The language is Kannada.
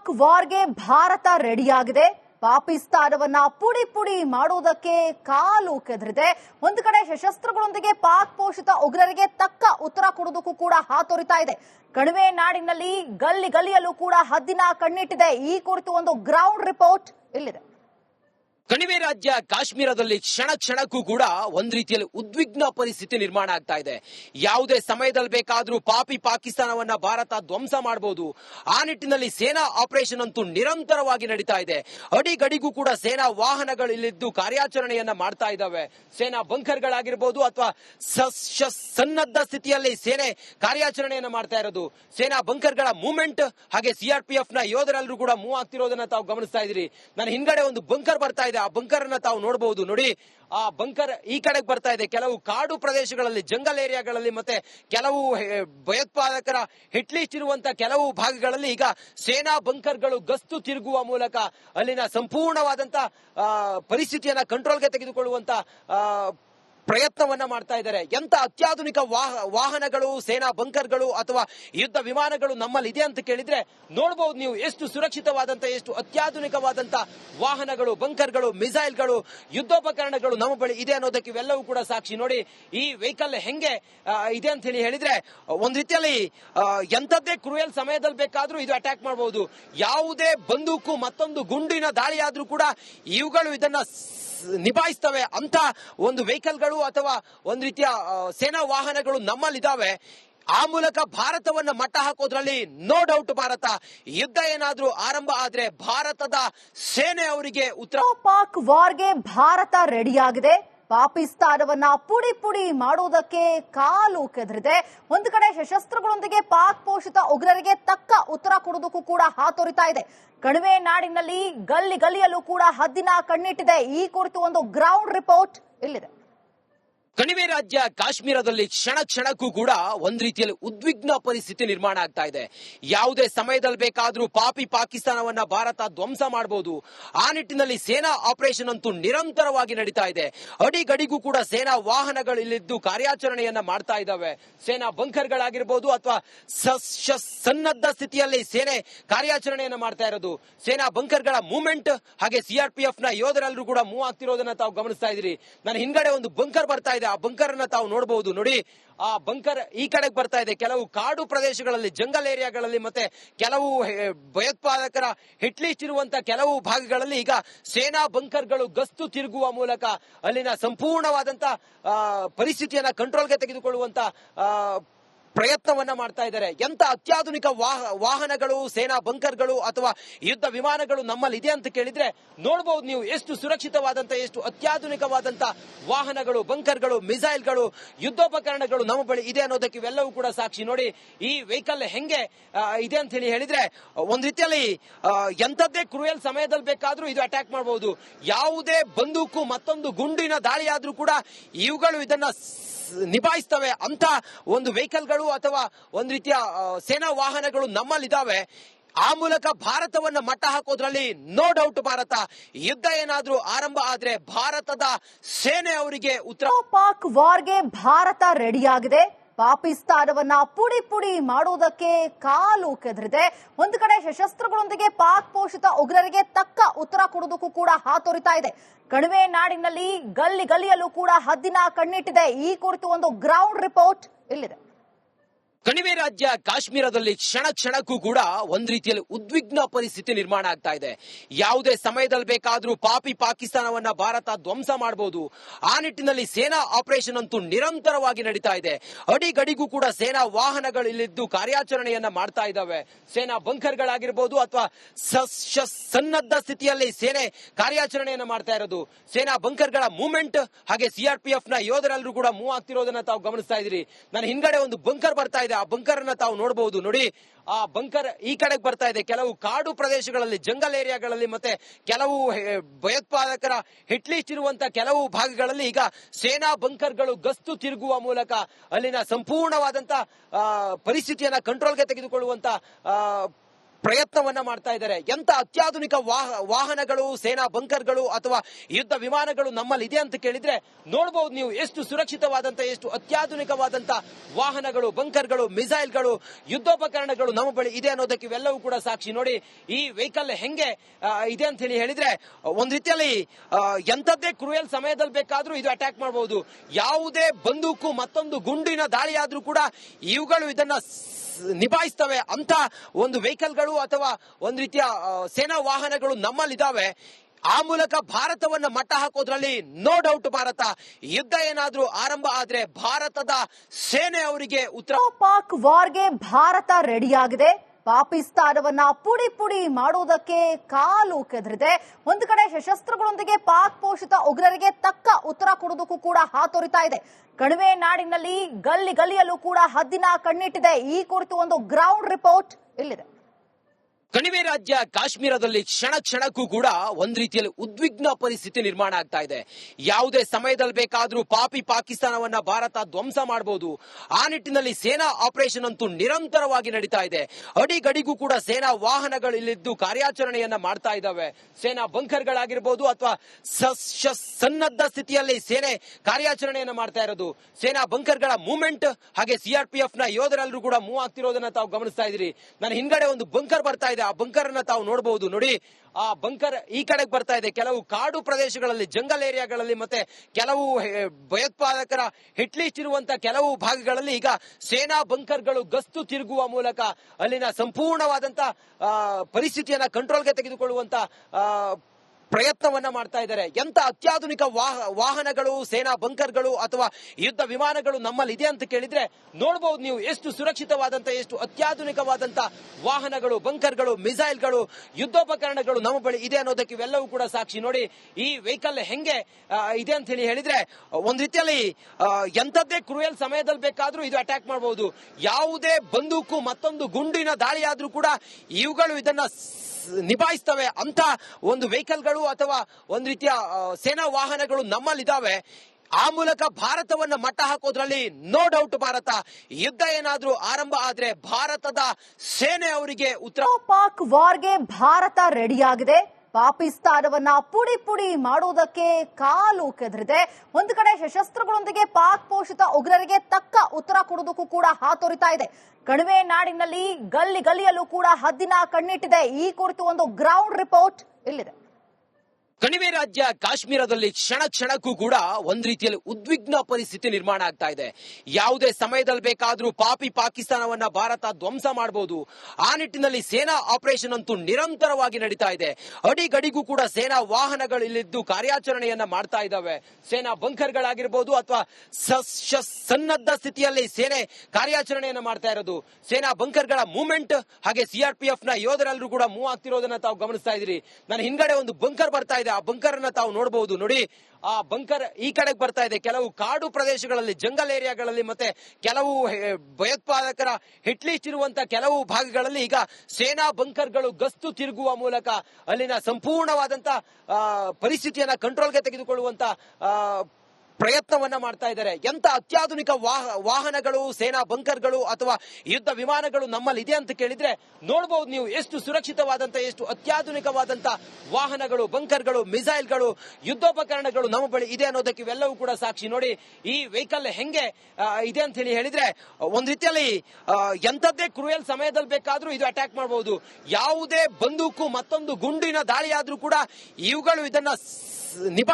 ಪಾಕ್ ವಾರ್ಗೆ ಭಾರತ ರೆಡಿಯಾಗಿದೆ. ಪಾಕಿಸ್ತಾನವನ್ನ ಪುಡಿ ಪುಡಿ ಮಾಡುವುದಕ್ಕೆ ಕಾಲು ಕೆದರಿದೆ. ಒಂದು ಕಡೆ ಸಶಸ್ತ್ರಗಳೊಂದಿಗೆ ಪಾಕ್ ಪೋಷಿತ ಉಗ್ರರಿಗೆ ತಕ್ಕ ಉತ್ತರ ಕೊಡುವುದಕ್ಕೂ ಕೂಡ ಹಾತೊರಿತಾ ಇದೆ. ಕಣಿವೆ ನಾಡಿನಲ್ಲಿ ಗಲ್ಲಿ ಗಲ್ಲಿಯಲ್ಲೂ ಕೂಡ ಹದ್ದಿನ ಕಣ್ಣಿಟ್ಟಿದೆ. ಈ ಕುರಿತು ಒಂದು ಗ್ರೌಂಡ್ ರಿಪೋರ್ಟ್ ಇಲ್ಲಿದೆ. ಕಣಿವೆ ರಾಜ್ಯ ಕಾಶ್ಮೀರದಲ್ಲಿ ಕ್ಷಣ ಕ್ಷಣಕ್ಕೂ ಕೂಡ ಒಂದ್ ರೀತಿಯಲ್ಲಿ ಉದ್ವಿಗ್ನ ಪರಿಸ್ಥಿತಿ ನಿರ್ಮಾಣ ಆಗ್ತಾ ಇದೆ. ಯಾವುದೇ ಸಮಯದಲ್ಲಿ ಬೇಕಾದ್ರೂ ಪಾಪಿ ಪಾಕಿಸ್ತಾನವನ್ನ ಭಾರತ ಧ್ವಂಸ ಮಾಡಬಹುದು ಆ ನಿಟ್ಟಿನಲ್ಲಿ ಸೇನಾ ಆಪರೇಷನ್ ಅಂತೂ ನಿರಂತರವಾಗಿ ನಡೀತಾ ಇದೆ. ಅಡಿಗಡಿಗೂ ಕೂಡ ಸೇನಾ ವಾಹನಗಳು ಇಲ್ಲಿದ್ದು ಕಾರ್ಯಾಚರಣೆಯನ್ನ ಮಾಡ್ತಾ ಇದ್ದಾವೆ. ಸೇನಾ ಬಂಕರ್ಗಳಾಗಿರ್ಬೋದು ಅಥವಾ ಸನ್ನದ್ಧ ಸ್ಥಿತಿಯಲ್ಲಿ ಸೇನೆ ಕಾರ್ಯಾಚರಣೆಯನ್ನ ಮಾಡ್ತಾ ಇರೋದು. ಸೇನಾ ಬಂಕರ್ಗಳ ಮೂವ್ಮೆಂಟ್ ಹಾಗೆ ಸಿಆರ್ಪಿಎಫ್ನ ಯೋಧರೆಲ್ಲರೂ ಕೂಡ ಮೂವ್ ಆಗ್ತಿರೋದನ್ನ ತಾವು ಗಮನಿಸ್ತಾ ಇದ್ದೀರಿ. ನನ್ನ ಹಿಂದ್ಗಡೆ ಒಂದು ಬಂಕರ್ ಬರ್ತಾ ಇದೆ ಆ ಬಂಕರ್ ಅನ್ನ ತಾವು ನೋಡಬಹುದು ನೋಡಿ, ಆ ಬಂಕರ್ ಈ ಕಡೆಗೆ ಬರ್ತಾ ಇದೆ. ಕೆಲವು ಕಾಡು ಪ್ರದೇಶಗಳಲ್ಲಿ ಜಂಗಲ್ ಏರಿಯಾಗಳಲ್ಲಿ ಮತ್ತೆ ಕೆಲವು ಭಯೋತ್ಪಾದಕರ ಹಿಟ್ಲಿಸ್ಟ್ ಇರುವಂತ ಕೆಲವು ಭಾಗಗಳಲ್ಲಿ ಈಗ ಸೇನಾ ಬಂಕರ್ಗಳು ಗಸ್ತು ತಿರುಗುವ ಮೂಲಕ ಅಲ್ಲಿನ ಸಂಪೂರ್ಣವಾದಂತ ಪರಿಸ್ಥಿತಿಯನ್ನ ಕಂಟ್ರೋಲ್ಗೆ ತೆಗೆದುಕೊಳ್ಳುವಂತ ಪ್ರಯತ್ನವನ್ನ ಮಾಡ್ತಾ ಇದ್ದಾರೆ. ಎಂತ ಅತ್ಯಾಧುನಿಕ ವಾಹ- ವಾಹನಗಳು, ಸೇನಾ ಬಂಕರ್ಗಳು ಅಥವಾ ಯುದ್ಧ ವಿಮಾನಗಳು ನಮ್ಮಲ್ಲಿ ಇದೆ ಅಂತ ಕೇಳಿದ್ರೆ ನೋಡಬಹುದು ನೀವು ಎಷ್ಟು ಸುರಕ್ಷಿತವಾದಂತ, ಎಷ್ಟು ಅತ್ಯಾಧುನಿಕವಾದಂತ ವಾಹನಗಳು, ಬಂಕರ್ಗಳು, ಮಿಸೈಲ್ಗಳು, ಯುದ್ಧೋಪಕರಣಗಳು ನಮ್ಮ ಬಳಿ ಇದೆ ಅನ್ನೋದಕ್ಕೆ ಇವೆಲ್ಲವೂ ಕೂಡ ಸಾಕ್ಷಿ ನೋಡಿ ಈ ವೆಹಿಕಲ್ ಹೆಂಗೆ ಇದೆ ಅಂತ ಹೇಳಿ ಹೇಳಿದ್ರೆ ಒಂದ್ ರೀತಿಯಲ್ಲಿ ಎಂತದ್ದೇ ಕ್ರೂಯಲ್ ಸಮಯದಲ್ಲಿ ಬೇಕಾದ್ರೂ ಇದು ಅಟ್ಯಾಕ್ ಮಾಡಬಹುದು ಯಾವುದೇ ಬಂದೂಕು ಮತ್ತೊಂದು ಗುಂಡಿನ ದಾಳಿ ಆದ್ರೂ ಕೂಡ ಇವುಗಳು ಇದನ್ನ ನಿಭಾಯಿಸ್ತವೆ ಅಂತ ಒಂದು ವೆಹಿಕಲ್ಗಳು ಅಥವಾ ಒಂದು ರೀತಿಯ ಸೇನಾ ವಾಹನಗಳು ನಮ್ಮಲ್ಲಿದ್ದಾವೆ. ಆ ಮೂಲಕ ಭಾರತವನ್ನ ಮಟ್ಟ ಹಾಕೋದ್ರಲ್ಲಿ ನೋ ಡೌಟ್ ಭಾರತ. ಯುದ್ಧ ಏನಾದ್ರೂ ಆರಂಭ ಆದ್ರೆ ಭಾರತದ ಸೇನೆ ಅವರಿಗೆ ಉತ್ತರ. ಪಾಕ್ ವಾರ್ಗೆ ಭಾರತ ರೆಡಿಯಾಗಿದೆ ಪಾಕಿಸ್ತಾನವನ್ನ ಪುಡಿ ಪುಡಿ ಮಾಡುವುದಕ್ಕೆ ಕಾಲು ಕೆದರಿದೆ. ಒಂದು ಕಡೆ ಸಶಸ್ತ್ರಗಳೊಂದಿಗೆ ಪಾಕ್ ಪೋಷಿತ ಉಗ್ರರಿಗೆ ತಕ್ಕ ಉತ್ತರ ಕೊಡುವುದಕ್ಕೂ ಕೂಡ ಹಾತೊರಿತಾ ಇದೆ. ಕಣಿವೆ ನಾಡಿನಲ್ಲಿ ಗಲ್ಲಿ ಗಲ್ಲಿಯಲ್ಲೂ ಕೂಡ ಹದ್ದಿನ ಕಣ್ಣಿಟ್ಟಿದೆ. ಈ ಕುರಿತು ಒಂದು ಗ್ರೌಂಡ್ ರಿಪೋರ್ಟ್ ಇಲ್ಲಿದೆ. ಕಣಿವೆ ರಾಜ್ಯ ಕಾಶ್ಮೀರದಲ್ಲಿ ಕ್ಷಣ ಕ್ಷಣಕ್ಕೂ ಕೂಡ ಒಂದ್ ರೀತಿಯಲ್ಲಿ ಉದ್ವಿಗ್ನ ಪರಿಸ್ಥಿತಿ ನಿರ್ಮಾಣ ಆಗ್ತಾ ಇದೆ. ಯಾವುದೇ ಸಮಯದಲ್ಲಿ ಬೇಕಾದ್ರೂ ಪಾಪಿ ಪಾಕಿಸ್ತಾನವನ್ನ ಭಾರತ ಧ್ವಂಸ ಮಾಡಬಹುದು ಆ ನಿಟ್ಟಿನಲ್ಲಿ ಸೇನಾ ಆಪರೇಷನ್ ಅಂತೂ ನಿರಂತರವಾಗಿ ನಡೀತಾ ಇದೆ. ಅಡಿಗಡಿಗೂ ಕೂಡ ಸೇನಾ ವಾಹನಗಳಿಲ್ಲಿದ್ದು ಕಾರ್ಯಾಚರಣೆಯನ್ನ ಮಾಡ್ತಾ ಇದ್ದಾವೆ. ಸೇನಾ ಬಂಕರ್ಗಳಾಗಿರ್ಬೋದು ಅಥವಾ ಸನ್ನದ್ಧ ಸ್ಥಿತಿಯಲ್ಲಿ ಸೇನೆ ಕಾರ್ಯಾಚರಣೆಯನ್ನ ಮಾಡ್ತಾ ಇರೋದು. ಸೇನಾ ಬಂಕರ್ಗಳ ಮೂವ್ಮೆಂಟ್ ಹಾಗೆ ಸಿಆರ್ಪಿಎಫ್ನ ಯೋಧರೆಲ್ಲರೂ ಕೂಡ ಮೂವ್ ಆಗ್ತಿರೋದನ್ನ ತಾವು ಗಮನಿಸ್ತಾ ಇದ್ದೀರಿ. ನನ್ನ ಹಿಂದ್ಗಡೆ ಒಂದು ಬಂಕರ್ ಬರ್ತಾ ಇದೆ. ಆ ಬಂಕರ್ ಅನ್ನ ತಾವು ನೋಡಬಹುದು ನೋಡಿ ಆ ಬಂಕರ್ ಈ ಕಡೆಗೆ ಬರ್ತಾ ಇದೆ. ಕೆಲವು ಕಾಡು ಪ್ರದೇಶಗಳಲ್ಲಿ ಜಂಗಲ್ ಏರಿಯಾಗಳಲ್ಲಿ ಮತ್ತೆ ಕೆಲವು ಭಯೋತ್ಪಾದಕರ ಹಿಟ್ಲಿಸ್ಟ್ ಇರುವಂತ ಕೆಲವು ಭಾಗಗಳಲ್ಲಿ ಈಗ ಸೇನಾ ಬಂಕರ್ಗಳು ಗಸ್ತು ತಿರುಗುವ ಮೂಲಕ ಅಲ್ಲಿನ ಸಂಪೂರ್ಣವಾದಂತ ಆ, ಪರಿಸ್ಥಿತಿಯನ್ನ ಕಂಟ್ರೋಲ್ಗೆ ತೆಗೆದುಕೊಳ್ಳುವಂತ ಪ್ರಯತ್ನವನ್ನ ಮಾಡ್ತಾ ಇದ್ದಾರೆ. ಎಂತ ಅತ್ಯಾಧುನಿಕ ವಾಹ- ವಾಹನಗಳು, ಸೇನಾ ಬಂಕರ್ಗಳು ಅಥವಾ ಯುದ್ಧ ವಿಮಾನಗಳು ನಮ್ಮಲ್ಲಿ ಇದೆ ಅಂತ ಕೇಳಿದ್ರೆ ನೋಡಬಹುದು ನೀವು ಎಷ್ಟು ಸುರಕ್ಷಿತವಾದಂತ, ಎಷ್ಟು ಅತ್ಯಾಧುನಿಕವಾದಂತ ವಾಹನಗಳು ಬಂಕರ್ಗಳು ಮಿಸೈಲ್ಗಳು ಯುದ್ಧೋಪಕರಣಗಳು ನಮ್ಮ ಬಳಿ ಇದೆ ಅನ್ನೋದಕ್ಕೆ ಇವೆಲ್ಲವೂ ಕೂಡ ಸಾಕ್ಷಿ. ನೋಡಿ, ಈ ವೆಹಿಕಲ್ ಹೆಂಗೆ ಇದೆ ಅಂತ ಹೇಳಿ ಹೇಳಿದ್ರೆ, ಒಂದ್ ರೀತಿಯಲ್ಲಿ ಎಂಥದ್ದೇ ಕ್ರೂಯಲ್ ಸಮಯದಲ್ಲಿ ಬೇಕಾದ್ರೂ ಇದು ಅಟ್ಯಾಕ್ ಮಾಡಬಹುದು ಯಾವುದೇ ಬಂದೂಕು ಮತ್ತೊಂದು ಗುಂಡಿನ ದಾಳಿ ಆದ್ರೂ ಕೂಡ ಇವುಗಳು ಇದನ್ನ ನಿಭಾಯಿಸ್ತವೆ. ಅಂತ ಒಂದು ವೆಹಿಕಲ್ಗಳು ಅಥವಾ ಒಂದು ರೀತಿಯ ಸೇನಾ ವಾಹನಗಳು ನಮ್ಮಲ್ಲಿದ್ದಾವೆ. ಆ ಮೂಲಕ ಭಾರತವನ್ನ ಮಟ್ಟ ಹಾಕೋದ್ರಲ್ಲಿ ನೋ ಡೌಟ್ ಭಾರತ. ಯುದ್ಧ ಏನಾದ್ರೂ ಆರಂಭ ಆದ್ರೆ ಭಾರತದ ಸೇನೆ ಅವರಿಗೆ ಉತ್ತರ ಪಾಕ್ ವಾರ್ಗೆ ಭಾರತ ರೆಡಿಯಾಗಿದೆ ಪಾಕಿಸ್ತಾನವನ್ನ ಪುಡಿ ಪುಡಿ ಮಾಡುವುದಕ್ಕೆ ಕಾಲು ಕೆದರಿದೆ. ಒಂದು ಕಡೆ ಸಶಸ್ತ್ರಗಳೊಂದಿಗೆ ಪಾಕ್ ಪೋಷಿತ ಉಗ್ರರಿಗೆ ತಕ್ಕ ಉತ್ತರ ಕೊಡುವುದಕ್ಕೂ ಕೂಡ ಹಾತೊರಿತಾ ಇದೆ. ಕಣಿವೆ ನಾಡಿನಲ್ಲಿ ಗಲ್ಲಿ ಗಲ್ಲಿಯಲ್ಲೂ ಕೂಡ ಹದ್ದಿನ ಕಣ್ಣಿಟ್ಟಿದೆ. ಈ ಕುರಿತು ಒಂದು ಗ್ರೌಂಡ್ ರಿಪೋರ್ಟ್ ಇಲ್ಲಿದೆ. ಕಣಿವೆ ರಾಜ್ಯ ಕಾಶ್ಮೀರದಲ್ಲಿ ಕ್ಷಣ ಕ್ಷಣಕ್ಕೂ ಕೂಡ ಒಂದ್ ರೀತಿಯಲ್ಲಿ ಉದ್ವಿಗ್ನ ಪರಿಸ್ಥಿತಿ ನಿರ್ಮಾಣ ಆಗ್ತಾ ಇದೆ. ಯಾವುದೇ ಸಮಯದಲ್ಲಿ ಬೇಕಾದ್ರೂ ಪಾಪಿ ಪಾಕಿಸ್ತಾನವನ್ನ ಭಾರತ ಧ್ವಂಸ ಮಾಡಬಹುದು ಆ ನಿಟ್ಟಿನಲ್ಲಿ ಸೇನಾ ಆಪರೇಷನ್ ಅಂತೂ ನಿರಂತರವಾಗಿ ನಡೀತಾ ಇದೆ. ಅಡಿಗಡಿಗೂ ಕೂಡ ಸೇನಾ ವಾಹನಗಳು ಇಲ್ಲಿದ್ದು ಕಾರ್ಯಾಚರಣೆಯನ್ನ ಮಾಡ್ತಾ ಇದ್ದಾವೆ. ಸೇನಾ ಬಂಕರ್ಗಳಾಗಿರ್ಬೋದು ಅಥವಾ ಸನ್ನದ್ಧ ಸ್ಥಿತಿಯಲ್ಲಿ ಸೇನೆ ಕಾರ್ಯಾಚರಣೆಯನ್ನ ಮಾಡ್ತಾ ಇರೋದು. ಸೇನಾ ಬಂಕರ್ಗಳ ಮೂವ್ಮೆಂಟ್ ಹಾಗೆ ಸಿಆರ್ಪಿಎಫ್ನ ಯೋಧರೆಲ್ಲರೂ ಕೂಡ ಮೂವ್ ಆಗ್ತಿರೋದನ್ನ ತಾವು ಗಮನಿಸ್ತಾ ಇದ್ದೀರಿ. ನಾನು ಹಿಂದ್ಗಡೆ ಒಂದು ಬಂಕರ್ ಬರ್ತಾ ಇದೆ. ಆ ಬಂಕರ್ ಅನ್ನ ತಾವು ನೋಡಬಹುದು ನೋಡಿ ಆ ಬಂಕರ್ ಈ ಕಡೆಗೆ ಬರ್ತಾ ಇದೆ. ಕೆಲವು ಕಾಡು ಪ್ರದೇಶಗಳಲ್ಲಿ ಜಂಗಲ್ ಏರಿಯಾಗಳಲ್ಲಿ ಮತ್ತೆ ಕೆಲವು ಭಯೋತ್ಪಾದಕರ ಹಿಟ್ಲಿಸ್ಟ್ ಇರುವಂತ ಕೆಲವು ಭಾಗಗಳಲ್ಲಿ ಈಗ ಸೇನಾ ಬಂಕರ್ಗಳು ಗಸ್ತು ತಿರುಗುವ ಮೂಲಕ ಅಲ್ಲಿನ ಸಂಪೂರ್ಣವಾದಂತ ಆ, ಪರಿಸ್ಥಿತಿಯನ್ನ ಕಂಟ್ರೋಲ್ಗೆ ತೆಗೆದುಕೊಳ್ಳುವಂತ ಪ್ರಯತ್ನವನ್ನ ಮಾಡ್ತಾ ಇದ್ದಾರೆ. ಎಂತ ಅತ್ಯಾಧುನಿಕ ವಾಹ- ವಾಹನಗಳು, ಸೇನಾ ಬಂಕರ್ಗಳು ಅಥವಾ ಯುದ್ಧ ವಿಮಾನಗಳು ನಮ್ಮಲ್ಲಿ ಇದೆ ಅಂತ ಕೇಳಿದ್ರೆ ನೋಡಬಹುದು ನೀವು ಎಷ್ಟು ಸುರಕ್ಷಿತವಾದಂತ, ಎಷ್ಟು ಅತ್ಯಾಧುನಿಕವಾದಂತ ವಾಹನಗಳು ಬಂಕರ್ಗಳು ಮಿಸೈಲ್ಗಳು ಯುದ್ಧೋಪಕರಣಗಳು ನಮ್ಮ ಬಳಿ ಇದೆ ಅನ್ನೋದಕ್ಕೆ ಇವೆಲ್ಲವೂ ಕೂಡ ಸಾಕ್ಷಿ. ನೋಡಿ, ಈ ವೆಹಿಕಲ್ ಹೆಂಗೆ ಇದೆ ಅಂತ ಹೇಳಿ ಹೇಳಿದ್ರೆ, ಒಂದ್ ರೀತಿಯಲ್ಲಿ ಎಂಥದ್ದೇ ಕ್ರೂಯಲ್ ಸಮಯದಲ್ಲಿ ಬೇಕಾದ್ರೂ ಇದು ಅಟ್ಯಾಕ್ ಮಾಡಬಹುದು ಯಾವುದೇ ಬಂದೂಕು ಮತ್ತೊಂದು ಗುಂಡಿನ ದಾಳಿ ಕೂಡ ಇವುಗಳು ಇದನ್ನ ನಿಭಾಯಿಸ್ತವೆ ಅಂತ ಒಂದು ವೆಹಿಕಲ್ಗಳು ಅಥವಾ ಒಂದ್ ರೀತಿಯ ಸೇನಾ ವಾಹನಗಳು ನಮ್ಮಲ್ಲಿದ್ದಾವೆ. ಆ ಮೂಲಕ ಭಾರತವನ್ನ ಮಟ್ಟ ಹಾಕೋದ್ರಲ್ಲಿ ನೋ ಡೌಟ್ ಭಾರತ. ಯುದ್ಧ ಏನಾದ್ರೂ ಆರಂಭ ಆದ್ರೆ ಭಾರತದ ಸೇನೆ ಅವರಿಗೆ ಉತ್ತರ. ಪಾಕ್ ವಾರ್ಗೆ ಭಾರತ ರೆಡಿಯಾಗಿದೆ ಪಾಕಿಸ್ತಾನವನ್ನ ಪುಡಿ ಪುಡಿ ಮಾಡುವುದಕ್ಕೆ ಕಾಲು ಕೆದರಿದೆ. ಒಂದು ಕಡೆ ಸಶಸ್ತ್ರಗಳೊಂದಿಗೆ ಪಾಕ್ ಪೋಷಿತ ಉಗ್ರರಿಗೆ ತಕ್ಕ ಉತ್ತರ ಕೊಡೋದಕ್ಕೂ ಕೂಡ ಹಾತೊರಿತಾ ಇದೆ. ಕಣಿವೆ ನಾಡಿನಲ್ಲಿ ಗಲ್ಲಿ ಗಲ್ಲಿಯಲ್ಲೂ ಕೂಡ ಹದ್ದಿನ ಕಣ್ಣಿಟ್ಟಿದೆ. ಈ ಕುರಿತು ಒಂದು ಗ್ರೌಂಡ್ ರಿಪೋರ್ಟ್ ಇಲ್ಲಿದೆ. ಕಣಿವೆ ರಾಜ್ಯ ಕಾಶ್ಮೀರದಲ್ಲಿ ಕ್ಷಣ ಕ್ಷಣಕ್ಕೂ ಕೂಡ ಒಂದ್ ರೀತಿಯಲ್ಲಿ ಉದ್ವಿಗ್ನ ಪರಿಸ್ಥಿತಿ ನಿರ್ಮಾಣ ಆಗ್ತಾ ಇದೆ. ಯಾವುದೇ ಸಮಯದಲ್ಲಿ ಬೇಕಾದ್ರೂ ಪಾಪಿ ಪಾಕಿಸ್ತಾನವನ್ನ ಭಾರತ ಧ್ವಂಸ ಮಾಡಬಹುದು ಆ ನಿಟ್ಟಿನಲ್ಲಿ ಸೇನಾ ಆಪರೇಷನ್ ಅಂತೂ ನಿರಂತರವಾಗಿ ನಡೀತಾ ಇದೆ. ಅಡಿಗಡಿಗೂ ಕೂಡ ಸೇನಾ ವಾಹನಗಳು ಇಲ್ಲಿದ್ದು ಕಾರ್ಯಾಚರಣೆಯನ್ನ ಮಾಡ್ತಾ ಇದ್ದಾವೆ. ಸೇನಾ ಬಂಕರ್ಗಳಾಗಿರ್ಬೋದು ಅಥವಾ ಸನ್ನದ್ಧ ಸ್ಥಿತಿಯಲ್ಲಿ ಸೇನೆ ಕಾರ್ಯಾಚರಣೆಯನ್ನ ಮಾಡ್ತಾ ಇರೋದು. ಸೇನಾ ಬಂಕರ್ಗಳ ಮೂವ್ಮೆಂಟ್ ಹಾಗೆ ಸಿಆರ್ಪಿಎಫ್ನ ಯೋಧರೆಲ್ಲರೂ ಕೂಡ ಮೂವ್ ಆಗ್ತಿರೋದನ್ನ ತಾವು ಗಮನಿಸ್ತಾ ಇದ್ದೀರಿ. ನನ್ನ ಹಿಂಗಡೆ ಒಂದು ಬಂಕರ್ ಬರ್ತಾ ಇದೆ. ಆ ಬಂಕರ್ ಅನ್ನ ತಾವು ನೋಡಬಹುದು ನೋಡಿ ಆ ಬಂಕರ್ ಈ ಕಡೆಗೆ ಬರ್ತಾ ಇದೆ. ಕೆಲವು ಕಾಡು ಪ್ರದೇಶಗಳಲ್ಲಿ ಜಂಗಲ್ ಏರಿಯಾಗಳಲ್ಲಿ ಮತ್ತೆ ಕೆಲವು ಭಯೋತ್ಪಾದಕರ ಹಿಟ್ ಲಿಸ್ಟ್ ಇರುವಂತ ಕೆಲವು ಭಾಗಗಳಲ್ಲಿ ಈಗ ಸೇನಾ ಬಂಕರ್ಗಳು ಗಸ್ತು ತಿರುಗುವ ಮೂಲಕ ಅಲ್ಲಿನ ಸಂಪೂರ್ಣವಾದಂತ ಆ, ಪರಿಸ್ಥಿತಿಯನ್ನ ಕಂಟ್ರೋಲ್ಗೆ ತೆಗೆದುಕೊಳ್ಳುವಂತ ಪ್ರಯತ್ನವನ್ನ ಮಾಡ್ತಾ ಇದ್ದಾರೆ. ಎಂತ ಅತ್ಯಾಧುನಿಕ ವಾಹ- ವಾಹನಗಳು, ಸೇನಾ ಬಂಕರ್ಗಳು ಅಥವಾ ಯುದ್ಧ ವಿಮಾನಗಳು ನಮ್ಮಲ್ಲಿ ಇದೆ ಅಂತ ಕೇಳಿದ್ರೆ ನೋಡಬಹುದು ನೀವು ಎಷ್ಟು ಸುರಕ್ಷಿತವಾದಂತ, ಎಷ್ಟು ಅತ್ಯಾಧುನಿಕವಾದಂತ ವಾಹನಗಳು ಬಂಕರ್ಗಳು ಮಿಸೈಲ್ಗಳು ಯುದ್ಧೋಪಕರಣಗಳು ನಮ್ಮ ಬಳಿ ಇದೆ ಅನ್ನೋದಕ್ಕೆ ಇವೆಲ್ಲವೂ ಕೂಡ ಸಾಕ್ಷಿ ನೋಡಿ ಈ ವೆಹಿಕಲ್ ಹೆಂಗೆ ಇದೆ ಅಂತ ಹೇಳಿ ಹೇಳಿದ್ರೆ ಒಂದ್ ರೀತಿಯಲ್ಲಿ ಎಂಥದ್ದೇ ಕ್ರೂಯಲ್ ಸಮಯದಲ್ಲಿ ಬೇಕಾದ್ರೂ ಇದು ಅಟ್ಯಾಕ್ ಮಾಡಬಹುದು ಯಾವುದೇ ಬಂದೂಕು ಮತ್ತೊಂದು ಗುಂಡಿನ ದಾಳಿ ಕೂಡ ಇವುಗಳು ಇದನ್ನ ನಿಭಾಯಿಸ್ತವೆ ಅಂತ ಒಂದು ವೆಹಿಕಲ್ಗಳು ಅಥವಾ ಒಂದು ರೀತಿಯ ಸೇನಾ ವಾಹನಗಳು ನಮ್ಮಲ್ಲಿದ್ದಾವೆ. ಆ ಮೂಲಕ ಭಾರತವನ್ನ ಮಟ್ಟ ಹಾಕೋದ್ರಲ್ಲಿ ನೋ ಡೌಟ್ ಭಾರತ. ಯುದ್ಧ ಏನಾದ್ರೂ ಆರಂಭ ಆದ್ರೆ ಭಾರತದ ಸೇನೆ ಅವರಿಗೆ ಉತ್ತರ ಪಾಕ್ ವಾರ್ಗೆ ಭಾರತ ರೆಡಿಯಾಗಿದೆ ಪಾಕಿಸ್ತಾನವನ್ನ ಪುಡಿ ಪುಡಿ ಮಾಡುವುದಕ್ಕೆ ಕಾಲು ಕೆದರಿದೆ. ಒಂದು ಕಡೆ ಸಶಸ್ತ್ರಗಳೊಂದಿಗೆ ಪಾಕ್ ಪೋಷಿತ ಉಗ್ರರಿಗೆ ತಕ್ಕ ಉತ್ತರ ಕೊಡುವುದಕ್ಕೂ ಕೂಡ ಹಾತೊರಿತಾ ಇದೆ. ಕಣಿವೆ ನಾಡಿನಲ್ಲಿ ಗಲ್ಲಿ ಗಲ್ಲಿಯಲ್ಲೂ ಕೂಡ ಹದ್ದಿನ ಕಣ್ಣಿಟ್ಟಿದೆ. ಈ ಕುರಿತು ಒಂದು ಗ್ರೌಂಡ್ ರಿಪೋರ್ಟ್ ಇಲ್ಲಿದೆ. ಕಣಿವೆ ರಾಜ್ಯ ಕಾಶ್ಮೀರದಲ್ಲಿ ಕ್ಷಣ ಕ್ಷಣಕ್ಕೂ ಕೂಡ ಒಂದ್ ರೀತಿಯಲ್ಲಿ ಉದ್ವಿಗ್ನ ಪರಿಸ್ಥಿತಿ ನಿರ್ಮಾಣ ಆಗ್ತಾ ಇದೆ. ಯಾವುದೇ ಸಮಯದಲ್ಲಿ ಬೇಕಾದ್ರೂ ಪಾಪಿ ಪಾಕಿಸ್ತಾನವನ್ನ ಭಾರತ ಧ್ವಂಸ ಮಾಡಬಹುದು ಆ ನಿಟ್ಟಿನಲ್ಲಿ ಸೇನಾ ಆಪರೇಷನ್ ಅಂತೂ ನಿರಂತರವಾಗಿ ನಡೀತಾ ಇದೆ. ಅಡಿಗಡಿಗೂ ಕೂಡ ಸೇನಾ ವಾಹನಗಳು ಇಲ್ಲಿದ್ದು ಕಾರ್ಯಾಚರಣೆಯನ್ನ ಮಾಡ್ತಾ ಇದ್ದಾವೆ. ಸೇನಾ ಬಂಕರ್ಗಳಾಗಿರ್ಬೋದು ಅಥವಾ ಸನ್ನದ್ಧ ಸ್ಥಿತಿಯಲ್ಲಿ ಸೇನೆ ಕಾರ್ಯಾಚರಣೆಯನ್ನ ಮಾಡ್ತಾ ಇರೋದು. ಸೇನಾ ಬಂಕರ್ಗಳ ಮೂವ್ಮೆಂಟ್ ಹಾಗೆ ಸಿಆರ್ಪಿಎಫ್ನ ಯೋಧರೆಲ್ಲರೂ ಕೂಡ ಮೂವ್ ಆಗ್ತಿರೋದನ್ನ ತಾವು ಗಮನಿಸ್ತಾ ಇದ್ದೀರಿ. ನನ್ನ ಹಿಂಗಡೆ ಒಂದು ಬಂಕರ್ ಬರ್ತಾ ಇದೆ. ಆ ಬಂಕರ್ ಅನ್ನ ತಾವು ನೋಡಬಹುದು ನೋಡಿ ಆ ಬಂಕರ್ ಈ ಕಡೆಗೆ ಬರ್ತಾ ಇದೆ. ಕೆಲವು ಕಾಡು ಪ್ರದೇಶಗಳಲ್ಲಿ ಜಂಗಲ್ ಏರಿಯಾಗಳಲ್ಲಿ ಮತ್ತೆ ಕೆಲವು ಭಯೋತ್ಪಾದಕರ ಹಿಟ್ ಲಿಸ್ಟ್ ಇರುವಂತ ಕೆಲವು ಭಾಗಗಳಲ್ಲಿ ಈಗ ಸೇನಾ ಬಂಕರ್ಗಳು ಗಸ್ತು ತಿರುಗುವ ಮೂಲಕ ಅಲ್ಲಿನ ಸಂಪೂರ್ಣವಾದಂತ ಆ, ಪರಿಸ್ಥಿತಿಯನ್ನ ಕಂಟ್ರೋಲ್ಗೆ ತೆಗೆದುಕೊಳ್ಳುವಂತ ಪ್ರಯತ್ನವನ್ನ ಮಾಡ್ತಾ ಇದ್ದಾರೆ. ಎಂತ ಅತ್ಯಾಧುನಿಕ ವಾಹ- ವಾಹನಗಳು, ಸೇನಾ ಬಂಕರ್ಗಳು ಅಥವಾ ಯುದ್ಧ ವಿಮಾನಗಳು ನಮ್ಮಲ್ಲಿ ಇದೆ ಅಂತ ಕೇಳಿದ್ರೆ ನೋಡಬಹುದು ನೀವು ಎಷ್ಟು ಸುರಕ್ಷಿತವಾದಂತ ಎಷ್ಟು ಅತ್ಯಾಧುನಿಕವಾದಂತ ವಾಹನಗಳು, ಬಂಕರ್ಗಳು, ಮಿಸೈಲ್ಗಳು, ಯುದ್ಧೋಪಕರಣಗಳು ನಮ್ಮ ಬಳಿ ಇದೆ ಅನ್ನೋದಕ್ಕೆ ಇವೆಲ್ಲವೂ ಕೂಡ ಸಾಕ್ಷಿ. ನೋಡಿ, ಈ ವೆಹಿಕಲ್ ಹೆಂಗೆ ಇದೆ ಅಂತ ಹೇಳಿ ಹೇಳಿದ್ರೆ, ಒಂದ್ ರೀತಿಯಲ್ಲಿ ಎಂಥದ್ದೇ ಕ್ರೂಯಲ್ ಸಮಯದಲ್ಲಿ ಬೇಕಾದ್ರೂ ಇದು ಅಟ್ಯಾಕ್ ಮಾಡಬಹುದು ಯಾವುದೇ ಬಂದೂಕು ಮತ್ತೊಂದು ಗುಂಡಿನ ದಾಳಿ ಕೂಡ ಇವುಗಳು ಇದನ್ನ ನಿಭಾ